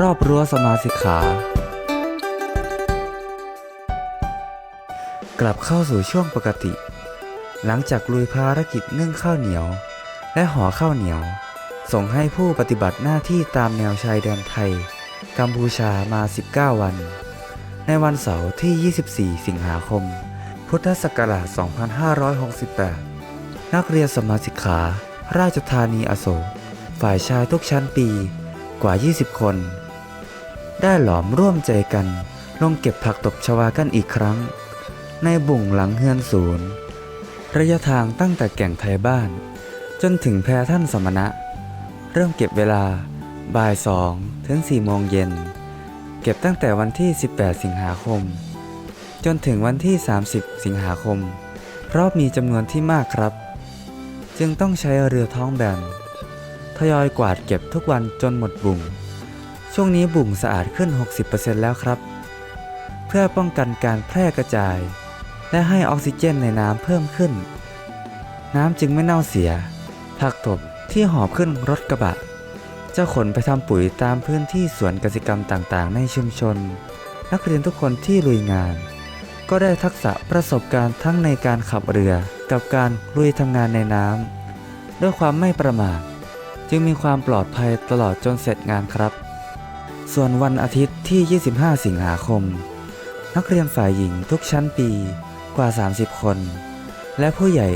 รอบรั้วสมาสิกขา กลับเข้าสู่ช่วงปกติ หลังจากลุยภารกิจนึ่งข้าวเหนียว และห่อข้าวเหนียว ส่งให้ผู้ปฏิบัติหน้าที่ตามแนวชายแดนไทย กัมพูชามา 19 วัน ในวันเสาร์ที่ 24 สิงหาคม พุทธศักราช 2568 นักเรียนสมาสิกขา ราชธานีอโศกฝ่ายชายทุกชั้นปี กว่า 20 คน ได้หลอมร่วมใจกัน ลงเก็บผักตบชวากันอีกครั้ง ในบุ่งหลังเฮือนศูนย์ ระยะทางตั้งแต่แก่งไทยบ้าน จนถึงแพรท่านสมณะ เริ่มเก็บเวลาบ่ายสองถึง4โมงเย็น เก็บตั้งแต่วันที่ 18 สิงหาคม จนถึงวันที่ 30 สิงหาคม เพราะมีจำนวนที่มากครับ จึงต้องใช้เรือท้องแบน ทยอยกวาดเก็บทุกวันจนหมดบุ่ง ช่วงนี้บุ่งสะอาดขึ้น 60%แล้วครับ เพื่อป้องกันการแพร่กระจาย และให้ออกซิเจนในน้ำเพิ่มขึ้น น้ำจึงไม่เน่าเสีย ผักตบที่หอบขึ้นรถกระบะจะขนไปทำปุ๋ยตามพื้นที่สวนกสิกรรมต่างๆ ในชุมชน นักเรียนทุกคนที่ลุยงาน ก็ได้ทักษะประสบการณ์ทั้งในการขับเรือกับการลุยทำงานในน้ำด้วยความไม่ประมาท จึงมีความปลอดภัยตลอดจนเสร็จงานครับ ส่วนวันอาทิตย์ที่ 25 สิงหาคม นักเรียนฝ่ายหญิงทุกชั้นปีกว่า 30 คน และผู้ใหญ่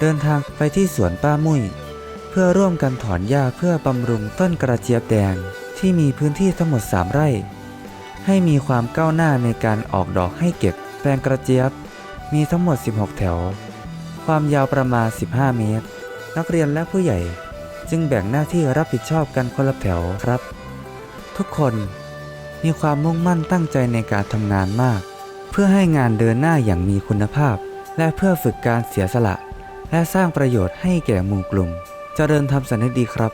เดินทางไปที่สวนป้ามุ้ยเพื่อร่วมกันถอนหญ้าเพื่อบำรุงต้นกระเจี๊ยบแดงที่มีพื้นที่ทั้งหมด 3 ไร่ ให้มีความก้าวหน้าในการออกดอกให้เก็บแปลงกระเจี๊ยบ มีทั้งหมด 16 แถว ความยาวประมาณ 15 เมตร นักเรียนและผู้ใหญ่ จึงแบ่งหน้าที่รับผิดชอบกันคนละแถวครับ ทุกคนมีความมุ่งมั่นตั้งใจในการทำงานมาก เพื่อให้งานเดินหน้าอย่างมีคุณภาพ และเพื่อฝึกการเสียสละ และสร้างประโยชน์ให้แก่หมู่กลุ่มจเจริญทำสันนิดีครับ